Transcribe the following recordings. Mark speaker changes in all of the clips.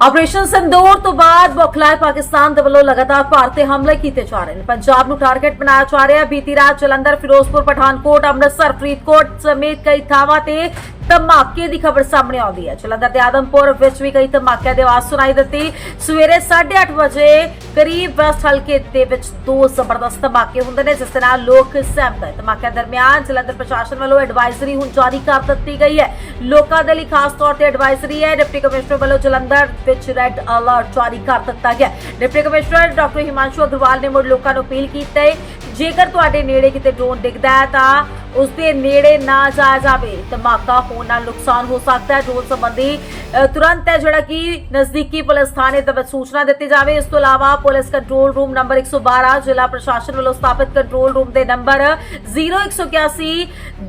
Speaker 1: Operation ਸੰਦੂਰ ਤੋਂ ਬਾਅਦ ਬੌਖਲਾਏ ਪਾਕਿਸਤਾਨ ਦੇ ਵੱਲੋਂ ਲਗਾਤਾਰ ਭਾਰਤ ਤੇ ਹਮਲੇ ਕੀਤੇ ਜਾ ਰਹੇ ਨੇ। ਪੰਜਾਬ ਨੂੰ ਟਾਰਗੇਟ ਬਣਾਇਆ ਜਾ ਰਿਹਾ ਹੈ। ਬੀਤੀ ਰਾਤ ਜਲੰਧਰ, ਫਿਰੋਜ਼ਪੁਰ, ਪਠਾਨਕੋਟ, ਅੰਮ੍ਰਿਤਸਰ, ਫਰੀਦਕੋਟ ਸਮੇਤ ਕਈ ਥਾਵਾਂ ਤੇ ਧਮਾਕੇ ਦੀ ਖਬਰ ਸਾਹਮਣੇ ਆਉਂਦੀ ਹੈ। ਜਲੰਧਰ ਦੇ ਆਦਮਪੁਰ ਵਿੱਚ ਵੀ ਕਈ ਧਮਾਕਿਆਂ ਦੀ ਆਵਾਜ਼ ਸੁਣਾਈ ਦਿੱਤੀ। ਸਵੇਰੇ 8:30 ਵਜੇ ਕਰੀਬ ਵੈਸਟ ਹਲਕੇ ਦੇ ਵਿੱਚ ਦੋ ਜ਼ਬਰਦਸਤ ਧਮਾਕੇ ਹੁੰਦੇ ਨੇ, ਜਿਸ ਦੇ ਨਾਲ ਲੋਕ ਸਹਿਮਤ ਹੈ। ਧਮਾਕਿਆਂ ਦਰਮਿਆਨ ਜਲੰਧਰ ਪ੍ਰਸ਼ਾਸਨ ਵੱਲੋਂ ਐਡਵਾਈਜ਼ਰੀ ਹੁਣ ਜਾਰੀ ਕਰ ਦਿੱਤੀ ਗਈ ਹੈ। ਲੋਕਾਂ ਦੇ ਲਈ ਖਾਸ ਤੌਰ ਤੇ ਐਡਵਾਈਜ਼ਰੀ ਹੈ। ਡਿਪਟੀ ਕਮਿਸ਼ਨਰ ਵੱਲੋਂ ਜਲੰਧਰ ਵਿੱਚ ਰੈੱਡ ਅਲਰਟ ਜਾਰੀ ਕਰ ਦਿੱਤਾ ਗਿਆ deputy commissioner doctor Himanshu Agarwal ਨੇ ਮੁੜ ਲੋਕਾਂ ਨੂੰ ਅਪੀਲ ਕੀਤੀ ਹੈ, ਜੇਕਰ ਤੁਹਾਡੇ ਨੇੜੇ ਕਿਤੇ ਡਰੋਨ ਦਿਖਦਾ ਹੈ ਤਾਂ ਉਸ ਦੇ ਨੇੜੇ ਨਾ ਜਾਇਆ ਜਾਵੇ। ਧਮਾਕਾ ਹੋਣ ਨਾਲ ਨੁਕਸਾਨ ਹੋ ਸਕਦਾ ਹੈ। ਡਰੋਨ ਸੰਬੰਧੀ ਤੁਰੰਤ ਹੈ ਜਿਹੜਾ ਕਿ ਨਜ਼ਦੀਕੀ ਪੁਲਿਸ ਥਾਣੇ ਦੇ ਵਿੱਚ ਸੂਚਨਾ ਦਿੱਤੀ ਜਾਵੇ। ਇਸ ਤੋਂ ਇਲਾਵਾ ਪੁਲਿਸ ਕੰਟਰੋਲ ਰੂਮ ਨੰਬਰ 112 ਜ਼ਿਲ੍ਹਾ ਪ੍ਰਸ਼ਾਸਨ ਵੱਲੋਂ ਸਥਾਪਿਤ ਕੰਟਰੋਲ ਰੂਮ ਦੇ ਨੰਬਰ 0181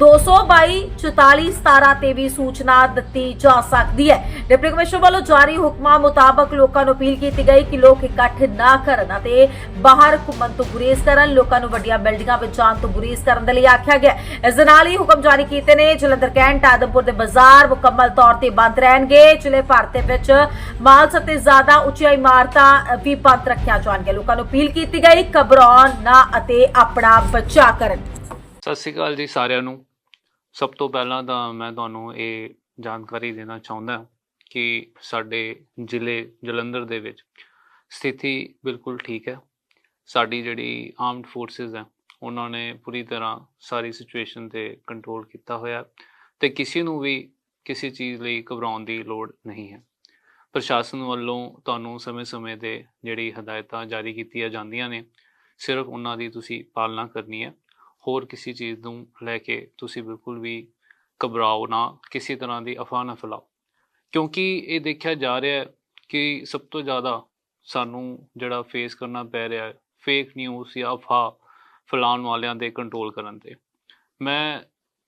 Speaker 1: 222 4417 ਤੇ ਵੀ ਸੂਚਨਾ ਦਿੱਤੀ ਜਾ ਸਕਦੀ ਹੈ। ਡਿਪਟੀ ਕਮਿਸ਼ਨਰ ਵੱਲੋਂ ਜਾਰੀ ਹੁਕਮਾਂ ਮੁਤਾਬਕ ਲੋਕਾਂ ਨੂੰ ਅਪੀਲ ਕੀਤੀ ਗਈ ਕਿ ਲੋਕ ਇਕੱਠ ਨਾ ਕਰਨ ਅਤੇ ਬਾਹਰ ਘੁੰਮਣ ਤੋਂ ਗੁਰੇਜ਼ ਕਰਨ। ਲੋਕਾਂ ਨੂੰ ਵੱਡੀਆਂ ਬਿਲਡਿੰਗਾਂ ਵਿੱਚ ਜਾਣ ਤੋਂ ਗੁਰੇਜ਼ ਕਰਨ ਦੇ ਲਈ ਆਖਿਆ ਗਿਆ ਇਸ ਦੇ ਨਾਲ ਹੀ ਹੁਕਮ ਜਾਰੀ ਕੀਤੇ ਨੇ। ਜਲੰਧਰ, ਕੈਂਟ, ਆਦਮਪੁਰ ਦੇ ਬਾਜ਼ਾਰ ਮੁਕੰਮਲ ਤੌਰ ਤੇ ਬੰਦ ਰਹਿਣਗੇ। ਜ਼ਿਲ੍ਹੇ ਭਾਰਤ ਦੇ ਵਿੱਚ ਮਾਲ ਅਤੇ ਜ਼ਿਆਦਾ ਉੱਚੀਆਂ ਇਮਾਰਤਾਂ ਵੀ ਬੰਦ ਰੱਖੀਆਂ ਜਾਣਗੀਆਂ। ਲੋਕਾਂ ਨੂੰ ਅਪੀਲ ਕੀਤੀ ਗਈ, ਘਬਰਾਉਣ ਨਾ ਅਤੇ ਆਪਣਾ ਬਚਾਅ ਕਰਨ।
Speaker 2: ਸਤਿ ਸ਼੍ਰੀ ਅਕਾਲ ਜੀ ਸਾਰਿਆਂ ਨੂੰ। ਸਭ ਤੋਂ ਪਹਿਲਾਂ ਤਾਂ ਮੈਂ ਤੁਹਾਨੂੰ ਇਹ ਜਾਣਕਾਰੀ ਦੇਣਾ ਚਾਹੁੰਦਾ ਹਾਂ ਕਿ ਸਾਡੇ ਜ਼ਿਲ੍ਹੇ ਜਲੰਧਰ ਦੇ ਵਿੱਚ ਸਥਿਤੀ ਬਿਲਕੁਲ ਠੀਕ ਹੈ। ਸਾਡੀ ਜਿਹੜੀ ਆਰਮਡ ਫੋਰਸਿਸ ਹੈ ਉਹਨਾਂ ਨੇ ਪੂਰੀ ਤਰ੍ਹਾਂ ਸਾਰੀ ਸਿਚੁਏਸ਼ਨ ਤੇ ਕੰਟਰੋਲ ਕੀਤਾ ਹੋਇਆ ਹੈ ਤੇ ਕਿਸੇ ਨੂੰ ਵੀ ਕਿਸੇ ਚੀਜ਼ ਲਈ ਘਬਰਾਉਣ ਦੀ ਲੋੜ ਨਹੀਂ ਹੈ। ਪ੍ਰਸ਼ਾਸਨ ਵੱਲੋਂ ਤੁਹਾਨੂੰ ਸਮੇਂ-ਸਮੇਂ ਤੇ ਜਿਹੜੀ ਹਦਾਇਤਾਂ ਜਾਰੀ ਕੀਤੀਆਂ ਜਾਂਦੀਆਂ ਨੇ, ਸਿਰਫ ਉਹਨਾਂ ਦੀ ਤੁਸੀਂ ਪਾਲਣਾ ਕਰਨੀ ਹੈ। ਹੋਰ ਕਿਸੇ ਚੀਜ਼ ਨੂੰ ਲੈ ਕੇ ਤੁਸੀਂ ਬਿਲਕੁਲ ਵੀ ਘਬਰਾਓ ਨਾ, ਕਿਸੇ ਤਰ੍ਹਾਂ ਦੀ ਅਫਵਾਹ ਨਾ ਫੈਲਾਓ। ਕਿਉਂਕਿ ਇਹ ਦੇਖਿਆ ਜਾ ਰਿਹਾ ਹੈ ਕਿ ਸਭ ਤੋਂ ਜ਼ਿਆਦਾ ਸਾਨੂੰ ਜਿਹੜਾ ਫੇਸ ਕਰਨਾ ਪੈ ਰਿਹਾ ਹੈ ਫੇਕ ਨਿਊਜ਼ ਜਾਂ ਅਫਵਾਹ ਫੈਲਾਉਣ ਵਾਲਿਆਂ ਦੇ ਕੰਟਰੋਲ ਕਰਨ ਤੇ। ਮੈਂ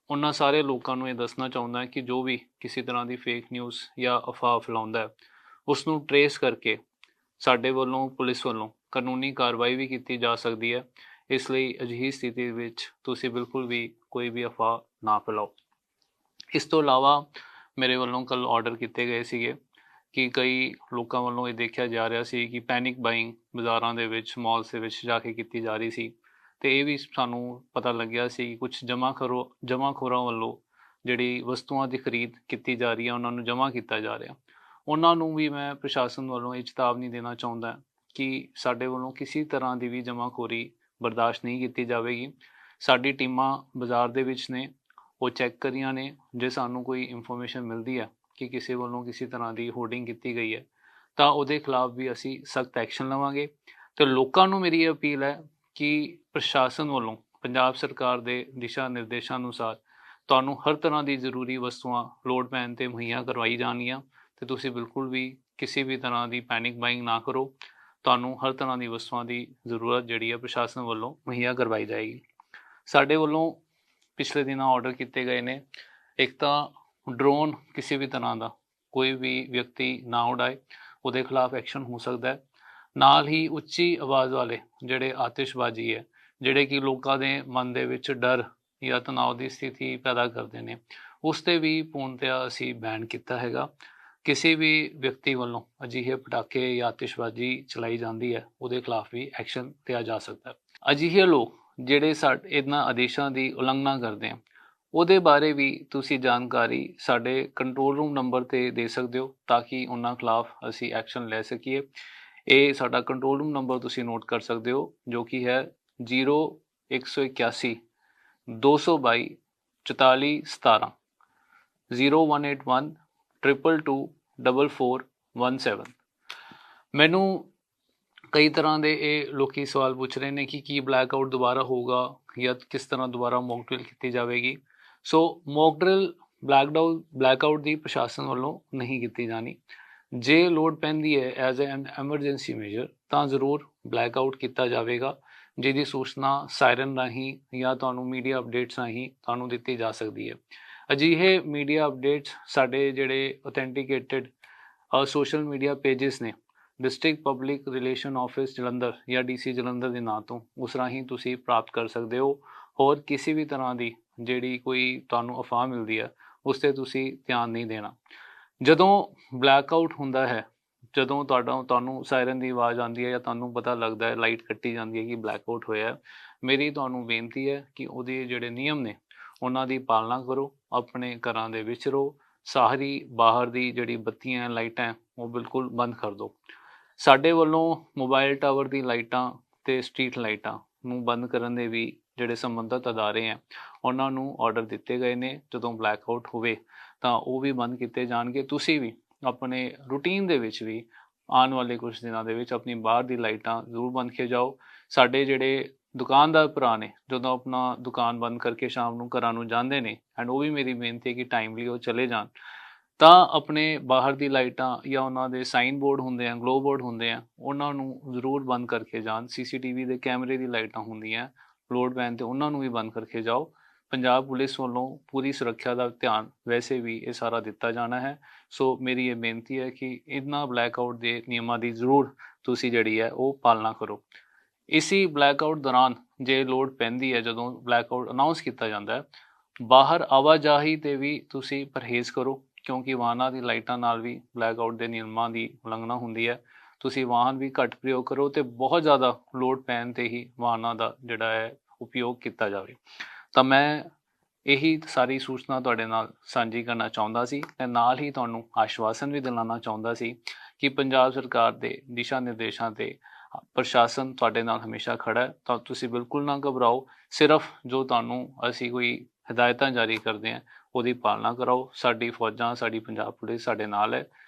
Speaker 2: ਉਹਨਾਂ ਸਾਰੇ ਲੋਕਾਂ ਨੂੰ ਇਹ ਦੱਸਣਾ ਚਾਹੁੰਦਾ ਕਿ ਜੋ ਵੀ ਕਿਸੇ ਤਰ੍ਹਾਂ ਦੀ ਫੇਕ ਨਿਊਜ਼ ਜਾਂ ਅਫਵਾਹ ਫੈਲਾਉਂਦਾ ਹੈ ਉਸ ਨੂੰ ਟਰੇਸ ਕਰਕੇ ਸਾਡੇ ਵੱਲੋਂ, ਪੁਲਿਸ ਵੱਲੋਂ ਕਾਨੂੰਨੀ ਕਾਰਵਾਈ ਵੀ ਕੀਤੀ ਜਾ ਸਕਦੀ ਹੈ। ਇਸ ਲਈ ਅਜਿਹੀ ਸਥਿਤੀ ਵਿੱਚ ਤੁਸੀਂ ਬਿਲਕੁਲ ਵੀ ਕੋਈ ਵੀ ਅਫਵਾਹ ਨਾ ਫੈਲਾਓ। ਇਸ ਤੋਂ ਇਲਾਵਾ ਮੇਰੇ ਵੱਲੋਂ ਕੱਲ ਆਰਡਰ ਕੀਤੇ ਗਏ ਸੀਗੇ ਕਿ ਕਈ ਲੋਕਾਂ ਵੱਲੋਂ ਇਹ ਦੇਖਿਆ ਜਾ ਰਿਹਾ ਸੀ ਕਿ ਪੈਨਿਕ ਬਾਇੰਗ ਬਾਜ਼ਾਰਾਂ ਦੇ ਵਿੱਚ ਮਾਲਸ ਦੇ ਵਿੱਚ ਜਾ ਕੇ ਕੀਤੀ ਜਾ ਰਹੀ ਸੀ। ਤੇ ਇਹ ਵੀ ਸਾਨੂੰ ਪਤਾ ਲੱਗਿਆ ਸੀ ਕਿ ਕੁਝ ਜਮ੍ਹਾਂ ਕਰੋ, ਜਮ੍ਹਾਂਖੋਰਾਂ ਵੱਲੋਂ ਜਿਹੜੀ ਵਸਤੂਆਂ ਦੀ ਖਰੀਦ ਕੀਤੀ ਜਾ ਰਹੀ ਹੈ, ਉਹਨਾਂ ਨੂੰ ਜਮ੍ਹਾਂ ਕੀਤਾ ਜਾ ਰਿਹਾ। ਉਹਨਾਂ ਨੂੰ ਵੀ ਮੈਂ ਪ੍ਰਸ਼ਾਸਨ ਵੱਲੋਂ ਇਹ ਚੇਤਾਵਨੀ ਦੇਣਾ ਚਾਹੁੰਦਾ ਕਿ ਸਾਡੇ ਵੱਲੋਂ ਕਿਸੇ ਤਰ੍ਹਾਂ ਦੀ ਵੀ ਜਮ੍ਹਾਂਖੋਰੀ ਬਰਦਾਸ਼ਤ ਨਹੀਂ ਕੀਤੀ ਜਾਵੇਗੀ। ਸਾਡੀ ਟੀਮਾਂ ਬਾਜ਼ਾਰ ਦੇ ਵਿੱਚ ਨੇ, ਉਹ ਚੈੱਕ ਕਰੀਆਂ ਨੇ, ਜੇ ਸਾਨੂੰ ਕੋਈ ਇਨਫੋਰਮੇਸ਼ਨ ਮਿਲਦੀ ਹੈ ਕਿ ਕਿਸੇ ਵੱਲੋਂ ਕਿਸੇ ਤਰ੍ਹਾਂ ਦੀ ਹੋਰਡਿੰਗ ਕੀਤੀ ਗਈ ਹੈ, ਤਾਂ ਉਹਦੇ ਖਿਲਾਫ ਵੀ ਅਸੀਂ ਸਖਤ ਐਕਸ਼ਨ ਲਵਾਂਗੇ। ਤੇ ਲੋਕਾਂ ਨੂੰ ਮੇਰੀ ਇਹ ਅਪੀਲ ਹੈ ਕਿ ਪ੍ਰਸ਼ਾਸਨ ਵੱਲੋਂ ਪੰਜਾਬ ਸਰਕਾਰ ਦੇ ਦਿਸ਼ਾ ਨਿਰਦੇਸ਼ਾਂ ਅਨੁਸਾਰ ਤੁਹਾਨੂੰ ਹਰ ਤਰ੍ਹਾਂ ਦੀ ਜ਼ਰੂਰੀ ਵਸਤੂਆਂ ਲੋਡ ਪੈਣ ਤੇ ਮੁਹੱਈਆ ਕਰਵਾਈ ਜਾਣਗੀਆਂ ਤੇ ਤੁਸੀਂ ਬਿਲਕੁਲ ਵੀ ਕਿਸੇ ਵੀ ਤਰ੍ਹਾਂ ਦੀ ਪੈਨਿਕ ਬਾਇੰਗ ਨਾ ਕਰੋ। ਤੁਹਾਨੂੰ ਹਰ ਤਰ੍ਹਾਂ ਦੀ ਵਸਤੂਆਂ ਦੀ ਜ਼ਰੂਰਤ ਜਿਹੜੀ ਹੈ ਪ੍ਰਸ਼ਾਸਨ ਵੱਲੋਂ ਮੁਹੱਈਆ ਕਰਵਾਈ ਜਾਏਗੀ। ਸਾਡੇ ਵੱਲੋਂ ਪਿਛਲੇ ਦਿਨਾਂ ਆਰਡਰ ਕੀਤੇ ਗਏ ਨੇ। ਇੱਕ ਤਾਂ ਡਰੋਨ ਕਿਸੇ ਵੀ ਤਰ੍ਹਾਂ ਦਾ ਕੋਈ ਵੀ ਵਿਅਕਤੀ ਨਾ ਉਡਾਏ, ਉਹਦੇ ਖਿਲਾਫ ਐਕਸ਼ਨ ਹੋ ਸਕਦਾ ਹੈ। ਨਾਲ ਹੀ ਉੱਚੀ ਆਵਾਜ਼ ਵਾਲੇ ਜਿਹੜੇ ਆਤਿਸ਼ਬਾਜ਼ੀ ਹੈ, ਜਿਹੜੇ ਕਿ ਲੋਕਾਂ ਦੇ ਮਨ ਦੇ ਵਿੱਚ ਡਰ ਜਾਂ ਤਣਾਅ ਦੀ ਸਥਿਤੀ ਪੈਦਾ ਕਰਦੇ ਨੇ, ਉਸ ਤੇ ਵੀ ਪੂਰਨਤਿਆ ਅਸੀਂ ਬੈਨ ਕੀਤਾ ਹੈਗਾ। ਕਿਸੇ ਵੀ ਵਿਅਕਤੀ ਵੱਲੋਂ ਅਜਿਹੇ ਪਟਾਕੇ ਜਾਂ ਆਤਿਸ਼ਬਾਜ਼ੀ ਚਲਾਈ ਜਾਂਦੀ ਹੈ, ਉਹਦੇ ਖਿਲਾਫ ਵੀ ਐਕਸ਼ਨ ਲਿਆ ਜਾ ਸਕਦਾ ਹੈ। ਅਜਿਹੇ ਲੋਕ ਜਿਹੜੇ ਸਾਡੇ, ਇਹਨਾਂ ਆਦੇਸ਼ਾਂ ਦੀ ਉਲੰਘਣਾ ਕਰਦੇ ਆ, ਉਹਦੇ ਬਾਰੇ ਵੀ ਤੁਸੀਂ ਜਾਣਕਾਰੀ ਸਾਡੇ ਕੰਟਰੋਲ ਰੂਮ ਨੰਬਰ ਤੇ ਦੇ ਸਕਦੇ ਹੋ, ਤਾਂ ਕਿ ਉਹਨਾਂ ਖਿਲਾਫ ਅਸੀਂ ਐਕਸ਼ਨ ਲੈ ਸਕੀਏ। ਇਹ ਸਾਡਾ ਕੰਟਰੋਲ ਰੂਮ ਨੰਬਰ ਤੁਸੀਂ ਨੋਟ ਕਰ ਸਕਦੇ ਹੋ, ਜੋ ਕਿ ਹੈ 0181 222 4417 0181 222 ਮੈਨੂੰ ਕਈ ਤਰ੍ਹਾਂ ਦੇ ਇਹ ਲੋਕੀ ਸਵਾਲ ਪੁੱਛ ਰਹੇ ਨੇ ਕਿ ਕੀ ਬਲੈਕ ਆਊਟ ਦੁਬਾਰਾ ਹੋਊਗਾ ਜਾਂ ਕਿਸ ਤਰ੍ਹਾਂ ਦੁਬਾਰਾ ਮੌਕ ਡਰਿਲ ਕੀਤੀ ਜਾਵੇਗੀ। So mock drill blackout ਦੀ ਪ੍ਰਸ਼ਾਸਨ ਵੱਲੋਂ ਨਹੀਂ ਕੀਤੀ ਜਾਣੀ। ਜੇ ਲੋਡ ਪੈਂਦੀ ਹੈ ਐਜ਼ ਐਨ ਐਮਰਜੈਂਸੀ ਮੇਜਰ ਤਾਂ ਜ਼ਰੂਰ ਬਲੈਕ ਆਊਟ ਕੀਤਾ ਜਾਵੇਗਾ, ਜਿਹਦੀ ਸੂਚਨਾ ਸਾਇਰਨ ਰਾਹੀਂ ਜਾਂ ਤੁਹਾਨੂੰ ਮੀਡੀਆ ਅਪਡੇਟਸ ਰਾਹੀਂ ਤੁਹਾਨੂੰ ਦਿੱਤੀ ਜਾ ਸਕਦੀ ਹੈ। ਅਜਿਹੇ ਮੀਡੀਆ ਅਪਡੇਟਸ ਸਾਡੇ ਜਿਹੜੇ ਆਥੈਂਟੀਕੇਟਿਡ ਸੋਸ਼ਲ ਮੀਡੀਆ ਪੇजेस ਨੇ district public relation office Jalandhar ਜਾਂ ਡੀਸੀ ਜਲੰਧਰ ਦੇ ਨਾਂ ਤੋਂ, ਉਸ ਰਾਹੀਂ ਤੁਸੀਂ ਪ੍ਰਾਪਤ ਕਰ ਸਕਦੇ ਹੋ। ਹੋਰ ਕਿਸੇ ਵੀ ਤਰ੍ਹਾਂ ਦੀ ਜਿਹੜੀ ਕੋਈ ਤੁਹਾਨੂੰ ਅਫਵਾਹ ਮਿਲਦੀ ਹੈ, ਉਸ ਤੇ ਤੁਸੀਂ ਧਿਆਨ ਨਹੀਂ ਦੇਣਾ। ਜਦੋਂ ਬਲੈਕ ਆਊਟ ਹੁੰਦਾ ਹੈ, ਜਦੋਂ ਤੁਹਾਡਾ, ਤੁਹਾਨੂੰ ਸਾਇਰਨ ਦੀ ਆਵਾਜ਼ ਆਉਂਦੀ ਹੈ ਜਾਂ ਤੁਹਾਨੂੰ ਪਤਾ ਲੱਗਦਾ ਹੈ ਲਾਈਟ ਕੱਟੀ ਜਾਂਦੀ ਹੈ ਕਿ ਬਲੈਕ ਆਊਟ ਹੋਇਆ ਮੇਰੀ ਤੁਹਾਨੂੰ ਬੇਨਤੀ ਹੈ ਕਿ ਉਹਦੇ ਜਿਹੜੇ ਨਿਯਮ ਨੇ, ਉਹਨਾਂ ਦੀ ਪਾਲਣਾ ਕਰੋ, ਆਪਣੇ ਘਰਾਂ ਦੇ ਵਿੱਚ ਰਹੋ, ਸਾਰੀ ਬਾਹਰ ਦੀ ਜਿਹੜੀ ਬੱਤੀਆਂ, ਲਾਈਟਾਂ, ਉਹ ਬਿਲਕੁਲ ਬੰਦ ਕਰ ਦਿਓ। ਸਾਡੇ ਵੱਲੋਂ ਮੋਬਾਈਲ ਟਾਵਰ ਦੀ ਲਾਈਟਾਂ ਤੇ ਸਟਰੀਟ ਲਾਈਟਾਂ ਨੂੰ ਬੰਦ ਕਰਨ ਦੇ ਵੀ ਜਿਹੜੇ ਸੰਬੰਧਿਤ ਅਦਾਰੇ ਆ ਉਹਨਾਂ ਨੂੰ ਆਰਡਰ ਦਿੱਤੇ ਗਏ ਨੇ, ਜਦੋਂ ਬਲੈਕ ਆਊਟ ਹੋਵੇ। ਤਾਂ ਉਹ ਵੀ ਬੰਦ ਕੀਤੇ ਜਾਣਗੇ। ਤੁਸੀਂ ਵੀ ਆਪਣੇ ਰੂਟੀਨ ਦੇ ਵਿੱਚ ਵੀ ਆਉਣ ਵਾਲੇ ਕੁਝ ਦਿਨਾਂ ਦੇ ਵਿੱਚ ਆਪਣੀ ਬਾਹਰ ਦੀ ਲਾਈਟਾਂ ਜ਼ਰੂਰ ਬੰਦ ਕੇ ਜਾਓ। ਸਾਡੇ ਜਿਹੜੇ ਦੁਕਾਨਦਾਰ ਭਰਾ ਨੇ, ਜਦੋਂ ਆਪਣਾ ਦੁਕਾਨ ਬੰਦ ਕਰਕੇ ਸ਼ਾਮ ਨੂੰ ਘਰਾਂ ਨੂੰ ਜਾਂਦੇ ਨੇ ਐਂਡ ਉਹ ਵੀ ਮੇਰੀ ਬੇਨਤੀ ਹੈ ਕਿ ਟਾਈਮਲੀ ਉਹ ਚਲੇ ਜਾਣ। ਤਾਂ ਆਪਣੇ ਬਾਹਰ ਦੀ ਲਾਈਟਾਂ ਜਾਂ ਉਹਨਾਂ ਦੇ ਸਾਈਨ ਬੋਰਡ ਹੁੰਦੇ ਆ ਗਲੋ ਬੋਰਡ ਹੁੰਦੇ ਆ, ਉਹਨਾਂ ਨੂੰ ਜ਼ਰੂਰ ਬੰਦ ਕਰਕੇ ਜਾਣ। ਸੀਸੀਟੀਵੀ ਦੇ ਕੈਮਰੇ ਦੀ ਲਾਈਟਾਂ ਹੁੰਦੀਆਂ ਲੋਡ ਪੈਨ ਤੇ ਉਹਨਾਂ ਨੂੰ ਵੀ ਬੰਦ ਕਰਕੇ ਜਾਓ। ਪੰਜਾਬ ਪੁਲਿਸ ਵੱਲੋਂ ਪੂਰੀ ਸੁਰੱਖਿਆ ਦਾ ਧਿਆਨ ਵੈਸੇ ਵੀ ਇਹ ਸਾਰਾ ਦਿੱਤਾ ਜਾਣਾ ਹੈ। ਸੋ ਮੇਰੀ ਇਹ ਬੇਨਤੀ ਹੈ ਕਿ ਇਹਨਾਂ ਬਲੈਕਆਊਟ ਦੇ ਨਿਯਮਾਂ ਦੀ ਜ਼ਰੂਰ ਤੁਸੀਂ ਜਿਹੜੀ ਹੈ ਉਹ ਪਾਲਣਾ ਕਰੋ। ਇਸੀ ਬਲੈਕਆਊਟ ਦੌਰਾਨ ਜੇ ਲੋਡ ਪੈਂਦੀ ਹੈ, ਜਦੋਂ ਬਲੈਕਆਊਟ ਅਨਾਉਂਸ ਕੀਤਾ ਜਾਂਦਾ ਹੈ, ਬਾਹਰ ਆਵਾਜਾਈ ਤੇ ਵੀ ਤੁਸੀਂ ਪਰਹੇਜ਼ ਕਰੋ, ਕਿਉਂਕਿ ਵਾਹਨਾਂ ਦੀ ਲਾਈਟਾਂ ਨਾਲ ਵੀ ਬਲੈਕਆਊਟ ਦੇ ਨਿਯਮਾਂ ਦੀ ਉਲੰਘਣਾ ਹੁੰਦੀ ਹੈ। ਤੁਸੀਂ ਵਾਹਨ ਵੀ ਘੱਟ ਪ੍ਰਯੋਗ ਕਰੋ ਤੇ ਬਹੁਤ ਜ਼ਿਆਦਾ ਲੋਡ ਪੈਣ ਤੇ ਹੀ ਵਾਹਨਾਂ ਦਾ ਜਿਹੜਾ ਹੈ, ਉਪਯੋਗ ਕੀਤਾ ਜਾਵੇ। ਤਾਂ ਮੈਂ ਇਹੀ ਸਾਰੀ ਸੂਚਨਾ ਤੁਹਾਡੇ ਨਾਲ ਸਾਂਝੀ ਕਰਨਾ ਚਾਹੁੰਦਾ ਸੀ ਤੇ ਨਾਲ ਹੀ ਤੁਹਾਨੂੰ ਆਸ਼ਵਾਸਨ ਵੀ ਦਿਲਾਉਣਾ ਚਾਹੁੰਦਾ ਸੀ ਕਿ ਪੰਜਾਬ ਸਰਕਾਰ ਦੇ ਦਿਸ਼ਾ ਨਿਰਦੇਸ਼ਾਂ ਤੇ ਪ੍ਰਸ਼ਾਸਨ ਤੁਹਾਡੇ ਨਾਲ ਹਮੇਸ਼ਾ ਖੜਾ ਹੈ, ਤਾਂ ਤੁਸੀਂ ਬਿਲਕੁਲ ਨਾ ਘਬਰਾਓ। ਸਿਰਫ ਜੋ ਤੁਹਾਨੂੰ ਅਸੀਂ ਕੋਈ ਹਦਾਇਤਾਂ ਜਾਰੀ ਕਰਦੇ ਹਾਂ, ਉਹਦੀ ਪਾਲਣਾ ਕਰਾਓ। ਸਾਡੀ ਫੌਜਾਂ, ਸਾਡੀ ਪੰਜਾਬ ਪੁਲਿਸ ਸਾਡੇ ਨਾਲ ਹੈ।